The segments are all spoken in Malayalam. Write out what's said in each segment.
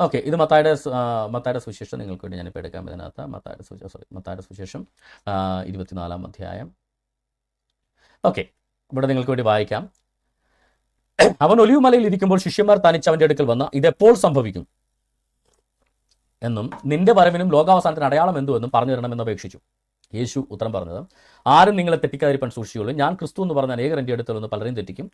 ഓക്കെ ഇത് മത്തായുടെ മത്തായുടെ സുവിശേഷം. നിങ്ങൾക്ക് വേണ്ടി ഞാനിപ്പോൾ എടുക്കാൻ ഇതിനകത്ത്. മത്തായുടെ സുവിശേഷം സോറി മത്തായുടെ സുവിശേഷം. ആ, ഇരുപത്തിനാലാം അധ്യായം. ഓക്കെ ഇവിടെ നിങ്ങൾക്ക് വേണ്ടി വായിക്കാം. അവൻ ഒലിവുമലയിൽ ഇരിക്കുമ്പോൾ ശിഷ്യന്മാർ തനിച്ച് അവന്റെ അടുക്കൽ വന്ന് ഇതെപ്പോൾ സംഭവിക്കും? എന്നും നിന്റെ വരവിനും ലോകാവസാനത്തിന് അടയാളം എന്തുവെന്നും പറഞ്ഞു തരണമെന്ന് അപേക്ഷിച്ചു. യേശു ഉത്തരം പറഞ്ഞത് ആരും നിങ്ങളെ തെറ്റിക്കാതിരിപ്പാൻ സൂക്ഷിച്ചുള്ളൂ ഞാൻ ക്രിസ്തു എന്ന് പറഞ്ഞ അനേകർ എന്റെ അടുത്തുള്ള പലരെയും തെറ്റിക്കും.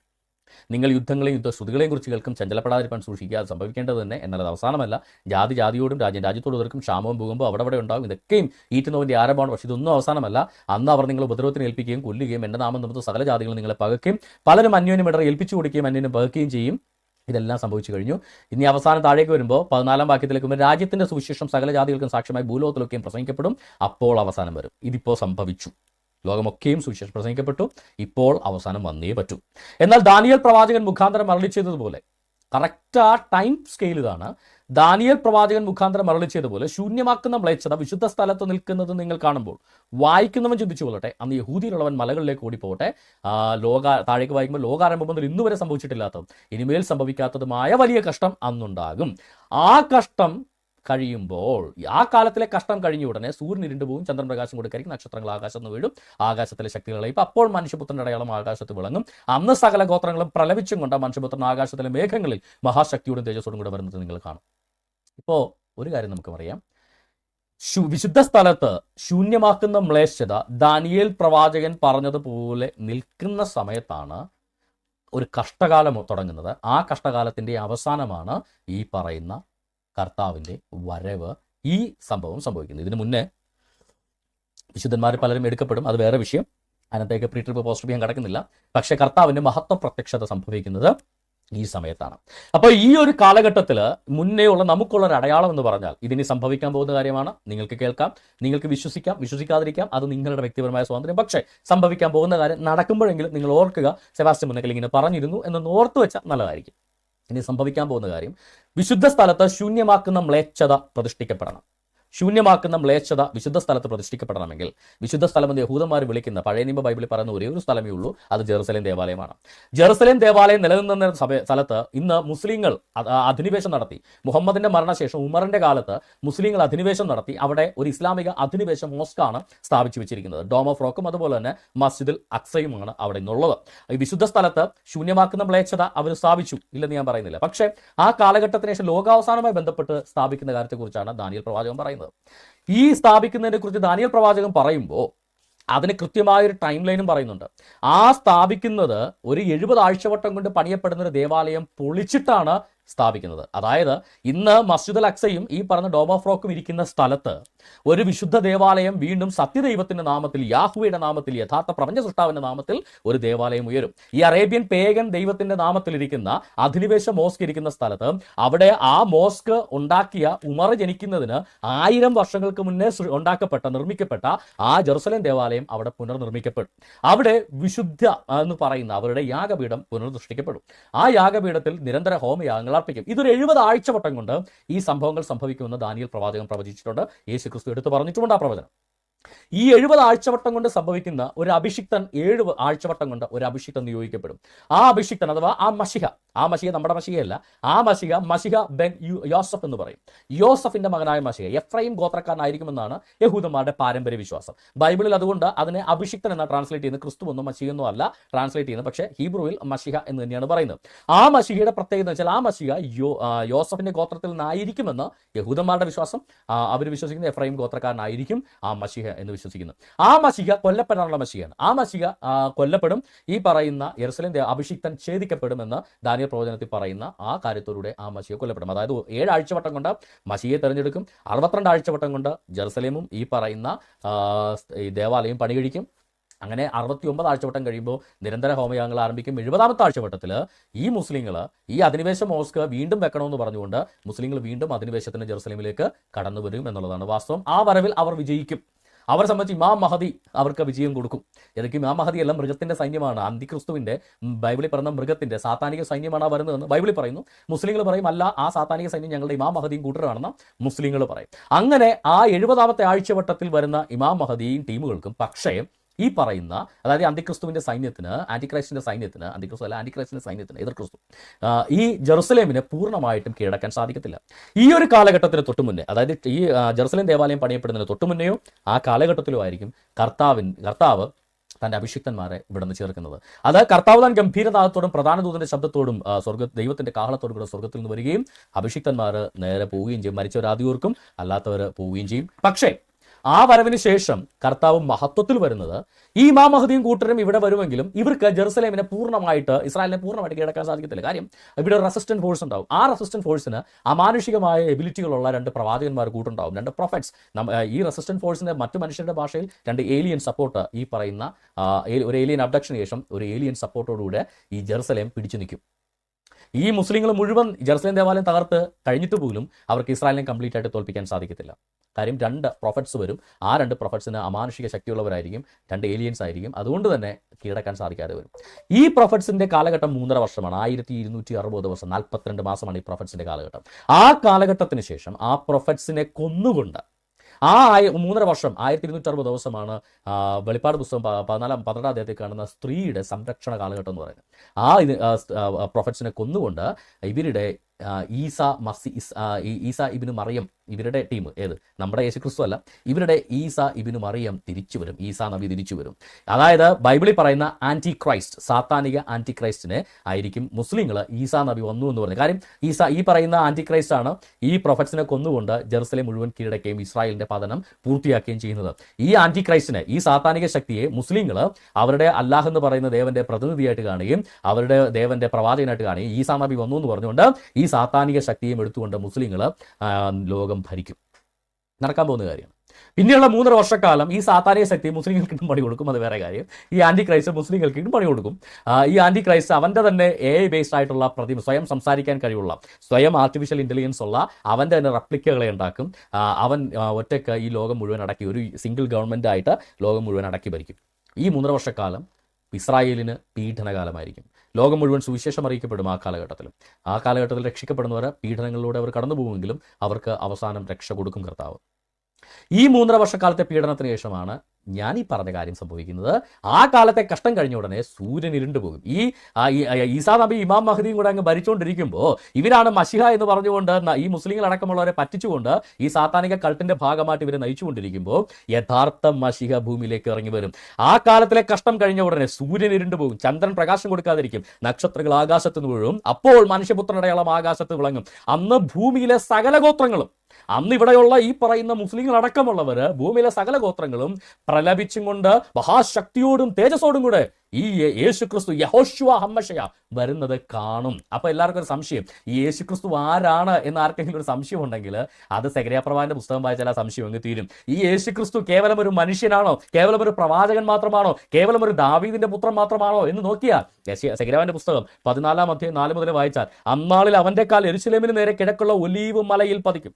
നിങ്ങൾ യുദ്ധങ്ങളെയും യുദ്ധശ്രുതികളെയും കുറിച്ച് കേൾക്കും ചഞ്ചലപ്പെടാതിരിക്കാൻ സൂക്ഷിക്കുക. അത് സംഭവിക്കേണ്ടത് തന്നെ എന്നാൽ അത് അവസാനമല്ല. ജാതി ജാതിയോടും രാജ്യം രാജ്യത്തോടും എതിർക്കും. ക്ഷാമവും ഭൂകമ്പം അവിടെ അവിടെ ഉണ്ടാകും. ഇതൊക്കെയും ഈറ്റുന്നവന്റെ ആരംഭമാണ്. പക്ഷേ ഇതൊന്നും അവസാനമല്ല. അന്ന് അവർ നിങ്ങൾ ഉപദ്രവത്തിന് ഏൽപ്പിക്കുകയും കൊല്ലുകയും എന്റെ നാമം നിമിത്തം സകല ജാതികളും നിങ്ങളെ പകക്കുകയും പലരും അന്യോന്യം ഇടറെ ഏൽപ്പിച്ചു കൊടുക്കുകയും അന്യോന്യം പകയ്ക്കുകയും ചെയ്യും. ഇതെല്ലാം സംഭവിച്ചു കഴിഞ്ഞു. ഇനി അവസാനം താഴേക്ക് വരുമ്പോൾ പതിനാലാം വാക്യത്തിലേക്ക് വരുമ്പോൾ രാജ്യത്തിന്റെ സുവിശേഷം സകല ജാതികൾക്കും സാക്ഷ്യമായി ഭൂലോകത്തിലൊക്കെയും പ്രസംഗിക്കപ്പെടും. അപ്പോൾ അവസാനം വരും. ഇതിപ്പോൾ സംഭവിച്ചു. ലോകമൊക്കെയും സുവിശേഷം പ്രസംഗിക്കപ്പെട്ടു. ഇപ്പോൾ അവസാനം വന്നേ പറ്റൂ. എന്നാൽ ദാനിയൽ പ്രവാചകൻ മുഖാന്തരം മരളി ചെയ്തതുപോലെ കറക്റ്റ് ആ ടൈം സ്കെയിൽ ഇതാണ്. ദാനിയൽ പ്രവാചകൻ മുഖാന്തരം മരളി ചെയ്തതുപോലെ ശൂന്യമാക്കുന്ന മ്ലേച്ഛത വിശുദ്ധ സ്ഥലത്ത് നിൽക്കുന്നത് നിങ്ങൾ കാണുമ്പോൾ വായിക്കുന്നവൻ ചിന്തിച്ചു കൊള്ളട്ടെ അന്ന് യഹൂദിയിലുള്ളവൻ മലകളിലേക്ക് ഓടി പോകട്ടെ ലോക താഴേക്ക് വായിക്കുമ്പോൾ ലോകാരംഭം മുതൽ ഇന്നുവരെ സംഭവിച്ചിട്ടില്ലാത്തതും ഇനിമേൽ സംഭവിക്കാത്തതുമായ വലിയ കഷ്ടം അന്നുണ്ടാകും. ആ കഷ്ടം കഴിയുമ്പോൾ ആ കാലത്തിലെ കഷ്ടം കഴിഞ്ഞ ഉടനെ സൂര്യൻ ഇരുണ്ടു പോകും ചന്ദ്രൻ പ്രകാശം കൊടുക്കായിരിക്കും നക്ഷത്രങ്ങൾ ആകാശത്ത് നിന്ന് വീഴും ആകാശത്തിലെ ശക്തികളെ ഇപ്പം അപ്പോൾ മനുഷ്യപുത്രന്റെ അടയാളം ആകാശത്ത് വിളങ്ങും. അന്ന് സകല ഗോത്രങ്ങളും പ്രലപിച്ചും കൊണ്ട് മനുഷ്യപുത്രൻ ആകാശത്തിലെ മേഘങ്ങളിൽ മഹാശക്തിയോടും തേജസ്സോടും കൂടെ വരുന്നത് നിങ്ങൾ കാണും. ഇപ്പോൾ ഒരു കാര്യം നമുക്ക് പറയാം. വിശുദ്ധ സ്ഥലത്ത് ശൂന്യമാക്കുന്ന മ്ലേച്ഛത ദാനിയേൽ പ്രവാചകൻ പറഞ്ഞതുപോലെ നിൽക്കുന്ന സമയത്താണ് ഒരു കഷ്ടകാലം തുടങ്ങുന്നത്. ആ കഷ്ടകാലത്തിന്റെ അവസാനമാണ് ഈ പറയുന്ന കർത്താവിന്റെ വരവ് ഈ സംഭവം സംഭവിക്കുന്നത് ഇതിനു മുന്നേ വിശുദ്ധന്മാർ പലരും എടുക്കപ്പെടും. അത് വേറെ വിഷയം. അതിനകത്തേക്ക് പ്രീ ട്രിപ്പ് പോസ്റ്റ് ഞാൻ കിടക്കുന്നില്ല. പക്ഷേ കർത്താവിന്റെ മഹത്വ പ്രത്യക്ഷത സംഭവിക്കുന്നത് ഈ സമയത്താണ്. അപ്പോൾ ഈ ഒരു കാലഘട്ടത്തിൽ മുന്നേ ഉള്ള നമുക്കുള്ള ഒരു അടയാളം എന്ന് പറഞ്ഞാൽ ഇതിനി സംഭവിക്കാൻ പോകുന്ന കാര്യമാണ്. നിങ്ങൾക്ക് കേൾക്കാം നിങ്ങൾക്ക് വിശ്വസിക്കാം വിശ്വസിക്കാതിരിക്കാം. അത് നിങ്ങളുടെ വ്യക്തിപരമായ സ്വാതന്ത്ര്യം. പക്ഷേ സംഭവിക്കാൻ പോകുന്ന കാര്യം നടക്കുമ്പോഴെങ്കിലും നിങ്ങൾ ഓർക്കുക സെബാസ്റ്റ്യൻ മുന്നക്കൽ ഇങ്ങനെ പറഞ്ഞിരുന്നു എന്നൊന്ന് ഓർത്തു വെച്ചാൽ നല്ലതായിരിക്കും. ഇനി സംഭവിക്കാൻ പോകുന്ന കാര്യം വിശുദ്ധ സ്ഥലത്ത് ശൂന്യമാക്കുന്ന മ്ലേച്ഛത പ്രതിഷ്ഠിക്കപ്പെടണം. ശൂന്യമാക്കുന്ന മ്ലേച്ഛത വിശുദ്ധ സ്ഥലത്ത് പ്രതിഷ്ഠിക്കപ്പെടണമെങ്കിൽ വിശുദ്ധ സ്ഥലം എന്ന് യഹൂദന്മാർ വിളിക്കുന്ന പഴയ നിയമ ബൈബിളിൽ പറയുന്ന ഒരേ ഒരു സ്ഥലമേ ഉള്ളൂ. അത് ജെറുസലേം ദേവാലയമാണ്. ജെറുസലേം ദേവാലയം നിലനിന്ന സമയ സ്ഥലത്ത് ഇന്ന് മുസ്ലിങ്ങൾ അധിനിവേശം നടത്തി. മുഹമ്മദിന്റെ മരണശേഷം ഉമറിന്റെ കാലത്ത് മുസ്ലിങ്ങൾ അധിനിവേശം നടത്തി. അവിടെ ഒരു ഇസ്ലാമിക അധിനിവേശ മോസ്കാണ് സ്ഥാപിച്ചു വെച്ചിരിക്കുന്നത്. ഡോം ഓഫ് റോക്കും അതുപോലെ തന്നെ മസ്ജിദുൽ അക്സയുമാണ് അവിടെ നിന്നുള്ളത്. ഈ വിശുദ്ധ സ്ഥലത്ത് ശൂന്യമാക്കുന്ന മ്ലേച്ഛത അവർ സ്ഥാപിച്ചു ഇല്ലെന്ന് ഞാൻ പറയുന്നില്ല. പക്ഷേ ആ കാലഘട്ടത്തിന് ശേഷം ലോകാവസാനമായി ബന്ധപ്പെട്ട് സ്ഥാപിക്കുന്ന കാര്യത്തെക്കുറിച്ചാണ് ദാനിയൽ പ്രവാചകൻ പറയുന്നത്. ഈ സ്ഥാപിക്കുന്നതിനെ കുറിച്ച് ദാനിയൽ പ്രവാചകൻ പറയുമ്പോൾ അതിന് കൃത്യമായൊരു ടൈം ലൈനും പറയുന്നുണ്ട്. ആ സ്ഥാപിക്കുന്നത് ഒരു എഴുപത് ആഴ്ചവട്ടം കൊണ്ട് പണിയപ്പെടുന്ന ഒരു ദേവാലയം പൊളിച്ചിട്ടാണ് സ്ഥാപിക്കുന്നത്. അതായത് ഇന്ന് മസ്ജിദ് അക്സയും ഈ പറഞ്ഞ ഡോമ ഓഫ് റോക്കും ഇരിക്കുന്ന സ്ഥലത്ത് ഒരു വിശുദ്ധ ദേവാലയം വീണ്ടും സത്യദൈവത്തിന്റെ നാമത്തിൽ യാഹുവയുടെ നാമത്തിൽ യഥാർത്ഥ പ്രപഞ്ച സൃഷ്ടാവിന്റെ നാമത്തിൽ ഒരു ദേവാലയം ഉയരും. ഈ അറേബ്യൻ പേഗൻ ദൈവത്തിന്റെ നാമത്തിൽ ഇരിക്കുന്ന അധിനിവേശ മോസ്ക് ഇരിക്കുന്ന സ്ഥലത്ത് അവിടെ ആ മോസ്ക് ഉണ്ടാക്കിയ ഉമർ ജനിക്കുന്നതിന് ആയിരം വർഷങ്ങൾക്ക് മുന്നേ ഉണ്ടാക്കപ്പെട്ട നിർമ്മിക്കപ്പെട്ട ആ ജെറുസലേം ദേവാലയം അവിടെ പുനർനിർമ്മിക്കപ്പെടും. അവിടെ വിശുദ്ധ എന്ന് പറയുന്ന അവരുടെ യാഗപീഠം പുനർസൃഷ്ടിക്കപ്പെടും ആ യാഗപീഠത്തിൽ നിരന്തര ഹോമയാഗങ്ങൾ അർപ്പിക്കും ഇതൊരു എഴുപത് ആഴ്ചവട്ടം കൊണ്ട് ഈ സംഭവങ്ങൾ സംഭവിക്കുമെന്ന് ദാനിയൽ പ്രവാചകൻ പ്രവചിച്ചിട്ടുണ്ട്. യേശു ക്രിസ്തു എടുത്തു പറഞ്ഞിട്ടുമുണ്ട് ആ പ്രവചനം. ഈ എഴുപത് ആഴ്ചവട്ടം കൊണ്ട് സംഭവിക്കുന്ന ഒരു അഭിഷിക്തൻ ഏഴ് ആഴ്ചവട്ടം കൊണ്ട് ഒരു അഭിഷിക്തൻ നിയോഗിക്കപ്പെടും. ആ അഭിഷിക്തൻ അഥവാ ആ മഷിഹ ആ മഷിക നമ്മുടെ മഷികയല്ല ആ മഷിക മഷിക ബെൻ യോസഫ് എന്ന് പറയും. യോസഫിന്റെ മകനായ മഷിക എഫ്രൈം ഗോത്രക്കാരനായിരിക്കുമെന്നാണ് യഹൂദന്മാരുടെ പാരമ്പര്യ വിശ്വാസം. ബൈബിളിൽ അതുകൊണ്ട് അതിനെ അഭിഷിക്തൻ എന്ന ട്രാൻസ്ലേറ്റ് ചെയ്യുന്നത് ക്രിസ്തു ഒന്നും മഷികയൊന്നും അല്ല ട്രാൻസ്ലേറ്റ് ചെയ്യുന്നത് പക്ഷേ ഹീബ്രുവിൽ മഷിഹ എന്ന് തന്നെയാണ് പറയുന്നത്. ആ മഷികയുടെ പ്രത്യേകത എന്ന് വെച്ചാൽ ആ മഷിക യോ യോസഫിന്റെ ഗോത്രത്തിൽ നിന്നായിരിക്കുമെന്ന് യഹൂദന്മാരുടെ വിശ്വാസം അവർ വിശ്വസിക്കുന്ന എഫ്രൈം ഗോത്രക്കാരനായിരിക്കും ആ മഷിഹ എന്ന് വിശ്വസിക്കുന്നു. ആ മഷിക കൊല്ലപ്പെടാനുള്ള മഷികയാണ്. ആ മഷിക കൊല്ലപ്പെടും. ഈ പറയുന്ന യെറുസലേം അഭിഷിക്തൻ ഛേദിക്കപ്പെടുമെന്ന് ദാനിയ പ്രവചനത്തിൽ പറയുന്ന ആ കാര്യത്തോടെ ആ മഷിക കൊല്ലപ്പെടും. അതായത് ഏഴ് ആഴ്ചവട്ടം കൊണ്ട് മഷിയെ തെരഞ്ഞെടുക്കും. അറുപത്തിരണ്ട് ആഴ്ചവട്ടം കൊണ്ട് ജെറുസലേമും ഈ പറയുന്ന ദേവാലയം പണി കഴിക്കും അങ്ങനെ അറുപത്തി ഒമ്പത് ആഴ്ചവട്ടം കഴിയുമ്പോൾ നിരന്തര ഹോമയാഗങ്ങൾ ആരംഭിക്കും. എഴുപതാമത്തെ ആഴ്ചവട്ടത്തിൽ ഈ മുസ്ലിങ്ങൾ ഈ അധിനിവേശ മോസ്ക് വീണ്ടും വെക്കണമെന്ന് പറഞ്ഞുകൊണ്ട് മുസ്ലിങ്ങൾ വീണ്ടും അധിനിവേശത്തിന് ജെറുസലേമിലേക്ക് കടന്നു വരും എന്നുള്ളതാണ് വാസ്തവം. ആ വരവിൽ അവർ വിജയിക്കും. അവരെ സംബന്ധിച്ച് ഇമാം മഹദി അവർക്ക് വിജയം കൊടുക്കും. ഏതൊക്കെ ഇമാം മഹദി എല്ലാം മൃഗത്തിന്റെ സൈന്യമാണ്. അന്തിക്രിസ്തുവിന്റെ ബൈബിളിൽ പറഞ്ഞ മൃഗത്തിന്റെ സാത്താനിക സൈന്യമാണ് വരുന്നതെന്ന് ബൈബിളിൽ പറയുന്നു. മുസ്ലിങ്ങൾ പറയും അല്ല ആ സാത്താനിക സൈന്യം ഞങ്ങളുടെ ഇമാം മഹദിയും കൂട്ടരാണെന്ന് മുസ്ലിങ്ങൾ പറയും. അങ്ങനെ ആ എഴുപതാമത്തെ ആഴ്ചവട്ടത്തിൽ വരുന്ന ഇമാം മഹദിയും ടീമുകൾക്കും പക്ഷേ ഈ പറയുന്ന അതായത് അന്തിക്രിസ്തുവിന്റെ സൈന്യത്തിന് ആന്റിക്രൈസ്റ്റിന്റെ സൈന്യത്തിന് അന്തിക്രിസ്തു അല്ല ആന്റിക്രൈസ്റ്റിന്റെ സൈന്യത്തിന് എതിർ ക്രിസ്തു ഈ ജെറുസലേമിനെ പൂർണമായിട്ടും കീഴടക്കാൻ സാധിക്കത്തില്ല. ഈ ഒരു കാലഘട്ടത്തിന് തൊട്ടു മുന്നേ അതായത് ഈ ജെറുസലേം ദേവാലയം പണിയപ്പെടുന്നതിന് തൊട്ടു മുന്നെയോ ആ കാലഘട്ടത്തിലോ ആയിരിക്കും കർത്താവിൻ കർത്താവ് തന്റെ അഭിഷിക്തന്മാരെ ഇവിടുന്ന് ചേർക്കുന്നത്. അത് കർത്താവ് താൻ ഗംഭീരനാഥത്തോടും പ്രധാന ദൂതന്റെ ശബ്ദത്തോടും സ്വർഗ ദൈവത്തിന്റെ കാഹളത്തോടും കൂടെ സ്വർഗത്തിൽ നിന്ന് വരികയും അഭിഷിക്തന്മാർ നേരെ പോവുകയും ചെയ്യും. മരിച്ചവർ ആദ്യോർക്കും അല്ലാത്തവർ പോവുകയും ചെയ്യും. പക്ഷേ ആ വരവിന് ശേഷം കർത്താവ് മഹത്വത്തിൽ വരുന്നത് ഈ മാ മഹദിയും കൂട്ടരും ഇവിടെ വരുമെങ്കിലും ഇവർക്ക് ജെറുസലേമിനെ പൂർണമായിട്ട് ഇസ്രായേലിനെ പൂർണമായിട്ട് കീഴടക്കാൻ സാധിക്കത്തില്ല. കാര്യം ഇവിടെ റെസിസ്റ്റന്റ് ഫോഴ്സ് ഉണ്ടാവും. ആ റെസിസ്റ്റന്റ് ഫോഴ്സിന് അമാനുഷികമായ എബിലിറ്റികളുള്ള രണ്ട് പ്രവാചകന്മാർ കൂട്ടുണ്ടാവും. രണ്ട് പ്രൊഫറ്റ്സ് ഈ റെസിസ്റ്റന്റ് ഫോഴ്സിന്റെ മറ്റു മനുഷ്യരുടെ ഭാഷയിൽ രണ്ട് ഏലിയൻ സപ്പോർട്ട് ഈ പറയുന്ന ഒരു ഏലിയൻ അബ്ഡക്ഷന് ശേഷം ഒരു ഏലിയൻ സപ്പോർട്ടോടുകൂടെ ഈ ജെറുസലേം പിടിച്ചു നിൽക്കും. ഈ മുസ്ലിങ്ങൾ മുഴുവൻ ജെറുസലേം ദേവാലയം തകർത്ത് കഴിഞ്ഞിട്ട് പോലും അവർക്ക് ഇസ്രായേലിനെ കംപ്ലീറ്റ് ആയിട്ട് തോൽപ്പിക്കാൻ സാധിക്കത്തില്ല. കാര്യം രണ്ട് പ്രൊഫറ്റ്സ് വരും. ആ രണ്ട് പ്രൊഫറ്റ്സിന് അമാനുഷിക ശക്തിയുള്ളവരായിരിക്കും. രണ്ട് ഏലിയൻസ് ആയിരിക്കും. അതുകൊണ്ട് തന്നെ കീഴടക്കാൻ സാധിക്കാതെ വരും. ഈ പ്രൊഫറ്റ്സിന്റെ കാലഘട്ടം മൂന്നര വർഷമാണ്. ആയിരത്തി ഇരുന്നൂറ്റി അറുപത് ദിവസം നാൽപ്പത്തിരണ്ട് മാസമാണ് ഈ പ്രൊഫറ്റ്സിന്റെ കാലഘട്ടം. ആ കാലഘട്ടത്തിന് ശേഷം ആ പ്രൊഫറ്റ്സിനെ കൊന്നുകൊണ്ട് ആ ആയ മൂന്നര വർഷം ആയിരത്തി ഇരുന്നൂറ്റി അറുപത് ദിവസമാണ് വെളിപ്പാട് പുസ്തകം പതിനാലാം പന്ത്രണ്ടാം അദ്ദേഹത്തിൽ കാണുന്ന സ്ത്രീയുടെ സംരക്ഷണ കാലഘട്ടം എന്ന് പറയുന്നത്. ആ ഇത് പ്രൊഫറ്റ്സിനെ കൊന്നുകൊണ്ട് ഇവരുടെ ഈസ മസി ഈസ ഇബിന് മറിയം ഇവരുടെ ടീം ഏത്? നമ്മുടെ യേശുക്രിസ്തു അല്ല. ഇവരുടെ ഈസ ഇബിന് മറിയം തിരിച്ചു വരും. ഈസ നബി തിരിച്ചു വരും. അതായത് ബൈബിളിൽ പറയുന്ന ആന്റി ക്രൈസ്റ്റ് സാത്താനിക ആന്റി ക്രൈസ്റ്റിനെ ആയിരിക്കും മുസ്ലിങ്ങൾ ഈസ നബി വന്നു എന്ന് പറഞ്ഞു കാര്യം ഈസ ഈ പറയുന്ന ആന്റി ക്രൈസ്റ്റ് ആണ് ഈ പ്രൊഫറ്റ്സിനെ കൊന്നുകൊണ്ട് ജെറുസലേം മുഴുവൻ കീഴടക്കുകയും ഇസ്രായേലിന്റെ പതനം പൂർത്തിയാക്കുകയും ചെയ്യുന്നത്. ഈ ആന്റി ക്രൈസ്റ്റിനെ ഈ സാത്താനിക ശക്തിയെ മുസ്ലിങ്ങൾ അവരുടെ അല്ലാഹ് എന്ന് പറയുന്ന ദേവന്റെ പ്രതിനിധിയായിട്ട് കാണുകയും അവരുടെ ദേവന്റെ പ്രവാചകനായിട്ട് കാണുകയും ഈസാ നബി വന്നു എന്ന് പറഞ്ഞുകൊണ്ട് ഈ സാത്താനിക ശക്തിയും എടുത്തുകൊണ്ട് മുസ്ലിങ്ങൾ ലോകം ഭരിക്കും. നടക്കാൻ പോകുന്ന കാര്യമാണ് പിന്നെയുള്ള മൂന്നര വർഷക്കാലം ഈ സാത്താനിയ ശക്തി മുസ്ലിങ്ങൾക്കിട്ടും പണി കൊടുക്കും. അത് വേറെ കാര്യം. ഈ ആന്റി ക്രൈസ്റ്റ് മുസ്ലിങ്ങൾക്കിട്ടും പണി കൊടുക്കും. ഈ ആന്റി ക്രൈസ്റ്റ് അവന്റെ തന്നെ എ ഐ ബേസ്ഡ് ആയിട്ടുള്ള പ്രതിമ സ്വയം സംസാരിക്കാൻ കഴിവുള്ള സ്വയം ആർട്ടിഫിഷ്യൽ ഇന്റലിജൻസ് ഉള്ള അവന്റെ തന്നെ റെപ്ലിക്കകളെ ഉണ്ടാക്കും. അവൻ ഒറ്റയ്ക്ക് ഈ ലോകം മുഴുവൻ അടക്കി ഒരു സിംഗിൾ ഗവൺമെന്റ് ആയിട്ട് ലോകം മുഴുവൻ അടക്കി ഭരിക്കും. ഈ മൂന്നര വർഷക്കാലം ഇസ്രായേലിന് പീഡനകാലമായിരിക്കും. ലോകം മുഴുവൻ സുവിശേഷം അറിയിക്കപ്പെടും ആ കാലഘട്ടത്തിലും. ആ കാലഘട്ടത്തിൽ രക്ഷിക്കപ്പെടുന്നവർ പീഡനങ്ങളിലൂടെ അവർ കടന്നു പോകുമെങ്കിലും അവർക്ക് അവസാനം രക്ഷ കൊടുക്കും കർത്താവ്. ഈ മൂന്നര വർഷക്കാലത്തെ പീഡനത്തിന് ശേഷമാണ് ഞാൻ ഈ പറഞ്ഞ കാര്യം സംഭവിക്കുന്നത് ആ കാലത്തെ കഷ്ടം കഴിഞ്ഞ ഉടനെ സൂര്യൻ ഇരുണ്ടു പോകും. ഈ ഈസാ നബി ഇമാം മഹദിയും കൂടെ അങ്ങ് ഭരിച്ചുകൊണ്ടിരിക്കുമ്പോൾ ഇവരാണ് മഷിഹ എന്ന് പറഞ്ഞുകൊണ്ട് ഈ മുസ്ലിങ്ങൾ അടക്കമുള്ളവരെ പറ്റിച്ചുകൊണ്ട് ഈ സാത്താനിക കൾട്ടിന്റെ ഭാഗമായിട്ട് ഇവരെ നയിച്ചുകൊണ്ടിരിക്കുമ്പോൾ യഥാർത്ഥ മഷിഹ ഭൂമിയിലേക്ക് ഇറങ്ങി വരും. ആ കാലത്തിലെ കഷ്ടം കഴിഞ്ഞ ഉടനെ സൂര്യൻ ഇരുണ്ടു പോകും. ചന്ദ്രൻ പ്രകാശം കൊടുക്കാതിരിക്കും. നക്ഷത്രങ്ങൾ ആകാശത്ത് നിന്ന് വീഴും. അപ്പോൾ മനുഷ്യപുത്രനടയാളം ആകാശത്ത് വിളങ്ങും. അന്ന് ഭൂമിയിലെ സകല ഗോത്രങ്ങളും അന്ന് ഇവിടെയുള്ള ഈ പറയുന്ന മുസ്ലിങ്ങൾ അടക്കമുള്ളവര് ഭൂമിയിലെ സകല ഗോത്രങ്ങളും പ്രലപിച്ചും കൊണ്ട് മഹാശക്തിയോടും തേജസ്സോടും കൂടെ ഈ യേശുക്രിസ്തു യഹോശുവ ഹമ്മഷയ വരുന്നത് കാണും. അപ്പൊ എല്ലാവർക്കും ഒരു സംശയം. ഈ യേശുക്രിസ്തു ആരാണ് എന്ന് ആർക്കെങ്കിലും ഒരു സംശയം ഉണ്ടെങ്കിൽ അത് സെക്രിയാപ്രവാന്റെ പുസ്തകം വായിച്ചാൽ ആ സംശയം അങ്ങ് തീരും. ഈ യേശുക്രിസ്തു കേവലം ഒരു മനുഷ്യനാണോ? കേവലം ഒരു പ്രവാചകൻ മാത്രമാണോ? കേവലം ഒരു ദാവീദിന്റെ പുത്രൻ മാത്രമാണോ എന്ന് നോക്കിയാൽ സെക്രിയാവിന്റെ പുസ്തകം പതിനാലാം അധ്യായം നാല് മുതൽ വായിച്ചാൽ അന്നാളിൽ അവന്റെ കാൽ എരുസലേമിന് നേരെ കിഴക്കുള്ള ഒലീവ് മലയിൽ പതിക്കും.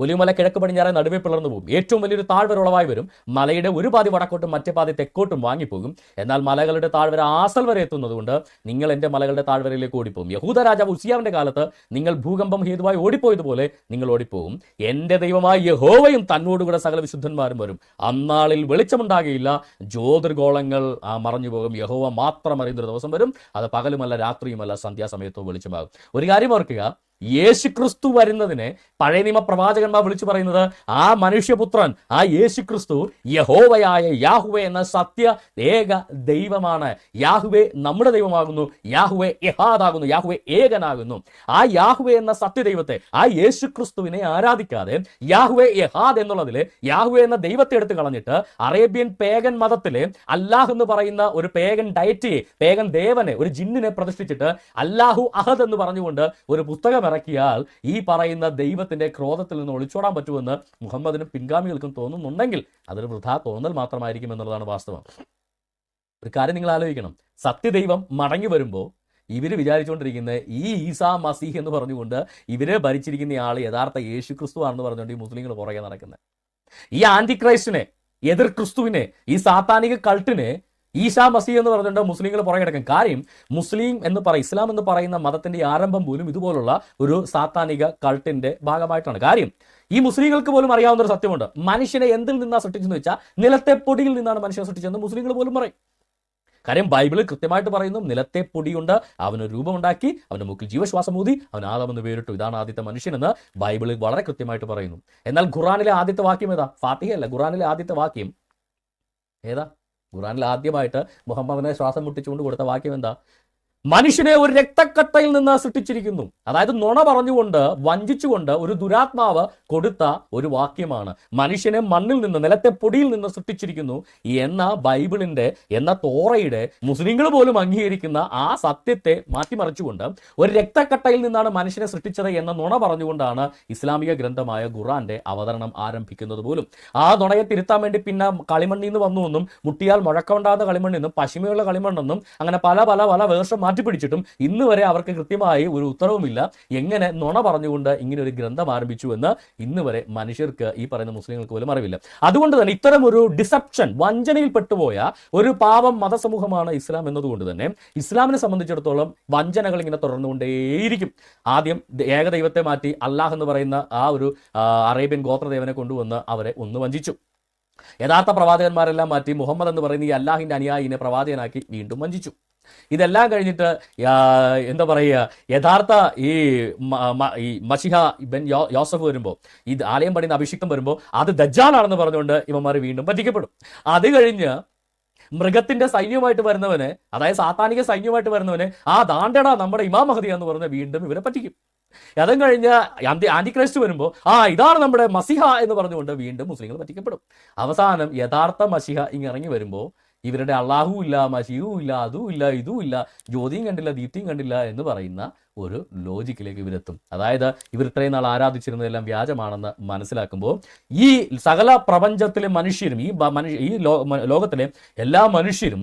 ഒലിവുമല കിഴക്ക് പടിഞ്ഞാറെ നടുവേ പിളർന്നു പോകും. ഏറ്റവും വലിയൊരു താഴ്വര ഉളവായി വരും. മലയുടെ ഒരു പാതി വടക്കോട്ടും മറ്റേ പാതി തെക്കോട്ടും വാങ്ങിപ്പോകും. എന്നാൽ മലകളുടെ താഴ്വര ആസൽ വരെ എത്തുന്നതുകൊണ്ട് നിങ്ങൾ എന്റെ മലകളുടെ താഴ്വരയിലേക്ക് ഓടിപ്പോകും. യഹൂദ രാജാവ് ഉസിയാവിന്റെ കാലത്ത് നിങ്ങൾ ഭൂകമ്പം ഹേതുവായി ഓടിപ്പോയതുപോലെ നിങ്ങൾ ഓടിപ്പോകും. എന്റെ ദൈവമായ യഹോവയും തന്നോടുകൂടെ സകല വിശുദ്ധന്മാരും വരും. അന്നാളിൽ വെളിച്ചമുണ്ടാകുകയില്ല ജ്യോതിർഗോളങ്ങൾ മറഞ്ഞു പോകും. യഹോവ മാത്രം അറിയുന്നൊരു ദിവസം വരും. അത് പകലുമല്ല രാത്രിയുമല്ല സന്ധ്യാസമയത്തോ വെളിച്ചമാകും. ഒരു കാര്യം ഓർക്കുക. യേശുക്രിസ്തു വരുന്നതിനെ പഴയ നിയമ പ്രവാചകന്മാർ വിളിച്ചു പറയുന്നത് ആ മനുഷ്യപുത്രൻ ആ യേശുക്രിസ്തു യഹോവയായ യാഹുവെ എന്ന സത്യ ഏക ദൈവമാണ്. യാഹുവെ നമ്മുടെ ദൈവമാകുന്നു യാഹുവെ യഹാദാകുന്നു യാഹുവെ ഏകനാകുന്നു. ആ യാഹുവെ എന്ന സത്യദൈവത്തെ ആ യേശുക്രിസ്തുവിനെ ആരാധിക്കാതെ യാഹുവെ യഹാദ് എന്നുള്ളതിൽ യാഹുവെ എന്ന ദൈവത്തെ എടുത്ത് കളഞ്ഞിട്ട് അറേബ്യൻ പേഗൻ മതത്തിലെ അല്ലാഹ് എന്ന് പറയുന്ന ഒരു പേഗൻ ഡയറ്റിയെ പേഗൻ ദേവനെ ഒരു ജിന്നിനെ പ്രതിഷ്ഠിച്ചിട്ട് അല്ലാഹു അഹദ് എന്ന് പറഞ്ഞുകൊണ്ട് ഒരു പുസ്തകം ഇറക്കിയാൽ ഈ പറയുന്ന ദൈവത്തിന്റെ ക്രോധത്തിൽ നിന്ന് ഒളിച്ചോടാൻ പറ്റുമെന്ന് മുഹമ്മദിനും പിൻഗാമികൾക്കും തോന്നുന്നുണ്ടെങ്കിൽ അതൊരു വൃഥാ തോന്നൽ മാത്രമായിരിക്കും എന്നുള്ളതാണ് വാസ്തവം. ഒരു കാര്യം നിങ്ങൾ ആലോചിക്കണം. സത്യദൈവം മടങ്ങി വരുമ്പോൾ ഇവർ വിചാരിച്ചുകൊണ്ടിരിക്കുന്ന ഈ ഈസാ മസീഹ് എന്ന് പറഞ്ഞുകൊണ്ട് ഇവരെ ഭരിച്ചിരിക്കുന്ന ആൾ യഥാർത്ഥ യേശു ക്രിസ്തു ആണെന്ന് പറഞ്ഞുകൊണ്ട് ഈ മുസ്ലിങ്ങൾ പുറകെ നടക്കുന്നത് ഈ ആന്റി ക്രൈസ്റ്റിനെ എതിർ ക്രിസ്തുവിനെ ഈ സാത്താനിക കൾട്ടിനെ ഈശാ മസീ എന്ന് പറഞ്ഞിട്ട് മുസ്ലിങ്ങൾ പുറകെ കിടക്കും. കാര്യം മുസ്ലിം എന്ന് പറയും ഇസ്ലാം എന്ന് പറയുന്ന മതത്തിന്റെ ആരംഭം പോലും ഇതുപോലുള്ള ഒരു സാത്താനിക കൾട്ടിന്റെ ഭാഗമായിട്ടാണ്. കാര്യം ഈ മുസ്ലിങ്ങൾക്ക് പോലും അറിയാവുന്ന ഒരു സത്യമുണ്ട്. മനുഷ്യനെ എന്തിൽ നിന്നാണ് സൃഷ്ടിച്ചെന്ന് വെച്ചാൽ നിലത്തെ പൊടിയിൽ നിന്നാണ് മനുഷ്യനെ സൃഷ്ടിച്ചതെന്ന് മുസ്ലിങ്ങൾ പോലും പറയും. കാര്യം ബൈബിളിൽ കൃത്യമായിട്ട് പറയുന്നു നിലത്തെ പൊടിയുണ്ട് അവന് രൂപമുണ്ടാക്കി അവന്റെ മുക്കിൽ ജീവശ്വാസം ഊതി അവൻ ആദമെന്ന് പേരിട്ടു. ഇതാണ് ആദ്യത്തെ മനുഷ്യനെന്ന് ബൈബിളിൽ വളരെ കൃത്യമായിട്ട് പറയുന്നു. എന്നാൽ ഖുറാനിലെ ആദ്യത്തെ വാക്യം ഏതാ? ഫാത്തിഹയല്ല ഖുറാനിലെ ആദ്യത്തെ വാക്യം ഏതാ? ഖുറാനിൽ ആദ്യമായിട്ട് മുഹമ്മദിനെ ശ്വാസം മുട്ടിച്ചുകൊണ്ട് കൊടുത്ത വാക്യം എന്താ? മനുഷ്യനെ ഒരു രക്തക്കട്ടയിൽ നിന്ന് സൃഷ്ടിച്ചിരിക്കുന്നു. അതായത് നുണ പറഞ്ഞുകൊണ്ട് വഞ്ചിച്ചുകൊണ്ട് ഒരു ദുരാത്മാവ് കൊടുത്ത ഒരു വാക്യമാണ്. മനുഷ്യനെ മണ്ണിൽ നിന്ന് നിലത്തെ പൊടിയിൽ നിന്ന് സൃഷ്ടിച്ചിരിക്കുന്നു. എന്ന ബൈബിളിന്റെ എന്ന തോറയുടെ മുസ്ലിങ്ങൾ പോലും അംഗീകരിക്കുന്ന ആ സത്യത്തെ മാറ്റിമറിച്ചുകൊണ്ട് ഒരു രക്തക്കട്ടയിൽ നിന്നാണ് മനുഷ്യനെ സൃഷ്ടിച്ചത് എന്ന നുണ പറഞ്ഞുകൊണ്ടാണ് ഇസ്ലാമിക ഗ്രന്ഥമായ ഖുറാന്റെ അവതരണം ആരംഭിക്കുന്നത് പോലും. ആ നുണയെ തിരുത്താൻ വേണ്ടി പിന്നെ കളിമണ്ണിൽ നിന്ന് വന്നു എന്നും മുട്ടിയാൽ മുഴക്കമുണ്ടാകുന്ന നിന്നും പശിമയുള്ള കളിമണ്ണെന്നും അങ്ങനെ പല പല പല വേഷം മാറ്റിപ്പിടിച്ചിട്ടും ഇന്ന് വരെ അവർക്ക് കൃത്യമായി ഒരു ഉത്തരവുമില്ല. എങ്ങനെ നുണ പറഞ്ഞുകൊണ്ട് ഇങ്ങനെ ഒരു ഗ്രന്ഥം ആരംഭിച്ചു എന്ന് ഇന്ന് വരെ മനുഷ്യർക്ക് ഈ പറയുന്ന മുസ്ലിങ്ങൾക്ക് പോലും അറിവില്ല. അതുകൊണ്ട് തന്നെ ഇത്തരം ഒരു ഡിസപ്ഷൻ വഞ്ചനയിൽ പെട്ടുപോയ ഒരു പാവം മതസമൂഹമാണ് ഇസ്ലാം എന്നതുകൊണ്ട് തന്നെ ഇസ്ലാമിനെ സംബന്ധിച്ചിടത്തോളം വഞ്ചനകൾ ഇങ്ങനെ തുടർന്നുകൊണ്ടേയിരിക്കും. ആദ്യം ഏകദൈവത്തെ മാറ്റി അള്ളാഹ് എന്ന് പറയുന്ന ആ ഒരു അറേബ്യൻ ഗോത്രദേവനെ കൊണ്ടുവന്ന് അവരെ ഒന്ന് വഞ്ചിച്ചു. യഥാർത്ഥ പ്രവാചകന്മാരെല്ലാം മാറ്റി മുഹമ്മദ് എന്ന് പറയുന്ന ഈ അല്ലാഹിന്റെ അനുയായിനെ പ്രവാചകനാക്കി വീണ്ടും വഞ്ചിച്ചു. ഇതെല്ലാം കഴിഞ്ഞിട്ട് എന്താ പറയുക യഥാർത്ഥ ഈ ഈ മഷിഹ ബെൻ യോസഫ് വരുമ്പോൾ ഈ ആലയം പണിയുന്ന അഭിഷിക്തം വരുമ്പോൾ അത് ദജ്ജാലാണെന്ന് പറഞ്ഞുകൊണ്ട് ഇവന്മാർ വീണ്ടും പറ്റിക്കപ്പെടും അത് കഴിഞ്ഞ് മൃഗത്തിന്റെ സൈന്യമായിട്ട് വരുന്നവന് അതായത് സാത്താനിക സൈന്യമായിട്ട് വരുന്നവന് ആ ദാണ്ടട നമ്മുടെ ഇമാം എന്ന് പറഞ്ഞ് വീണ്ടും ഇവരെ പറ്റിക്കും. അതും കഴിഞ്ഞ് ആന്റി ആന്റിക്രൈസ്റ്റ് വരുമ്പോൾ ആ ഇതാണ് നമ്മുടെ മസിഹ എന്ന് പറഞ്ഞുകൊണ്ട് വീണ്ടും മുസ്ലിങ്ങൾ പറ്റിക്കപ്പെടും. അവസാനം യഥാർത്ഥ മസിഹ ഇങ്ങിറങ്ങി വരുമ്പോൾ ഇവരുടെ അള്ളാഹു ഇല്ല മഷിയും ഇല്ല അതും ഇല്ല ഇതും ഇല്ല ജ്യോതിയും കണ്ടില്ല ദീപ്തിയും കണ്ടില്ല എന്ന് പറയുന്ന ഒരു ലോജിക്കിലേക്ക് ഇവരെത്തും. അതായത് ഇവർ ഇത്രയും നാൾ ആരാധിച്ചിരുന്നതെല്ലാം വ്യാജമാണെന്ന് മനസ്സിലാക്കുമ്പോൾ ഈ സകല പ്രപഞ്ചത്തിലെ മനുഷ്യരും ഈ മനുഷ്യ ഈ ലോകത്തിലെ എല്ലാ മനുഷ്യരും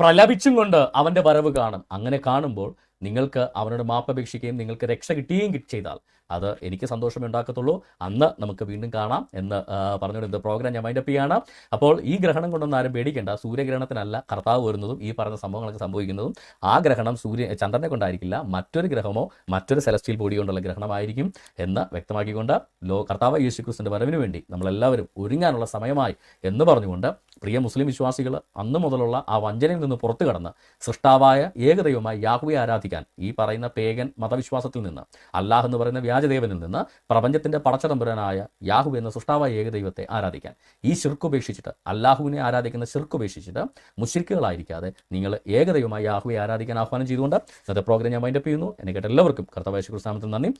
പ്രലപിച്ചും കൊണ്ട് അവന്റെ വരവ് കാണും. അങ്ങനെ കാണുമ്പോൾ നിങ്ങൾക്ക് അവനോട് മാപ്പപേക്ഷിക്കുകയും നിങ്ങൾക്ക് രക്ഷ കിട്ടുകയും ചെയ്താൽ അത് എനിക്ക് സന്തോഷമേ ഉണ്ടാക്കത്തുള്ളൂ. അന്ന് നമുക്ക് വീണ്ടും കാണാം എന്ന് പറഞ്ഞുകൊണ്ട് ഇത് പ്രോഗ്രാം ഞാൻ മൈൻഡപ്പ് ചെയ്യാണ് അപ്പോൾ ഈ ഗ്രഹണം കൊണ്ടൊന്നും ആരും പേടിക്കേണ്ട. സൂര്യഗ്രഹണത്തിനല്ല കർത്താവ് വരുന്നതും ഈ പറഞ്ഞ സംഭവങ്ങളൊക്കെ സംഭവിക്കുന്നതും. ആ ഗ്രഹണം സൂര്യ ചന്ദ്രനെ കൊണ്ടായിരിക്കില്ല. മറ്റൊരു ഗ്രഹമോ മറ്റൊരു സെലസ്റ്റിയൽ ബോഡി കൊണ്ടുള്ള ഗ്രഹണമായിരിക്കും എന്ന് വ്യക്തമാക്കിക്കൊണ്ട് ലോ കർത്താവ് യേശു ക്രിസ്തുവിന്റെ വരവിന് വേണ്ടി നമ്മളെല്ലാവരും ഒരുങ്ങാനുള്ള സമയമായി എന്ന് പറഞ്ഞുകൊണ്ട് പ്രിയ മുസ്ലിം വിശ്വാസികൾ അന്ന് മുതലുള്ള ആ വഞ്ചനയിൽ നിന്ന് പുറത്തു കടന്ന് സൃഷ്ടാവായ ഏകദൈവമായി യാഹുവെ ആരാധിക്കാൻ ഈ പറയുന്ന പേഗൻ മതവിശ്വാസത്തിൽ നിന്ന് അല്ലാഹ് എന്ന് പറയുന്ന വ്യാജദേവനിൽ നിന്ന് പ്രപഞ്ചത്തിന്റെ പടച്ചതമ്പുരനായ യാഹു എന്ന സൃഷ്ടാവായ ഏകദൈവത്തെ ആരാധിക്കാൻ. ഈ ശിർക്ക് ശിർക്കുപേക്ഷിച്ചിട്ട് അല്ലാഹുവിനെ ആരാധിക്കുന്ന ശിർക്ക് ശിർക്കുപേക്ഷിച്ചിട്ട് മുഷിരിക്കുകളായിരിക്കാതെ നിങ്ങൾ ഏകദൈവമായി യാഹുവെ ആരാധിക്കാൻ ആഹ്വാനം ചെയ്തുകൊണ്ട് ഇന്നത്തെ പ്രോഗ്രാം ഞാൻ മൈൻഡപ്പ് ചെയ്യുന്നു. എന്നെ കേട്ട എല്ലാവർക്കും കർത്തവായ കൃഷ്ണാമത്തിൽ നന്ദി.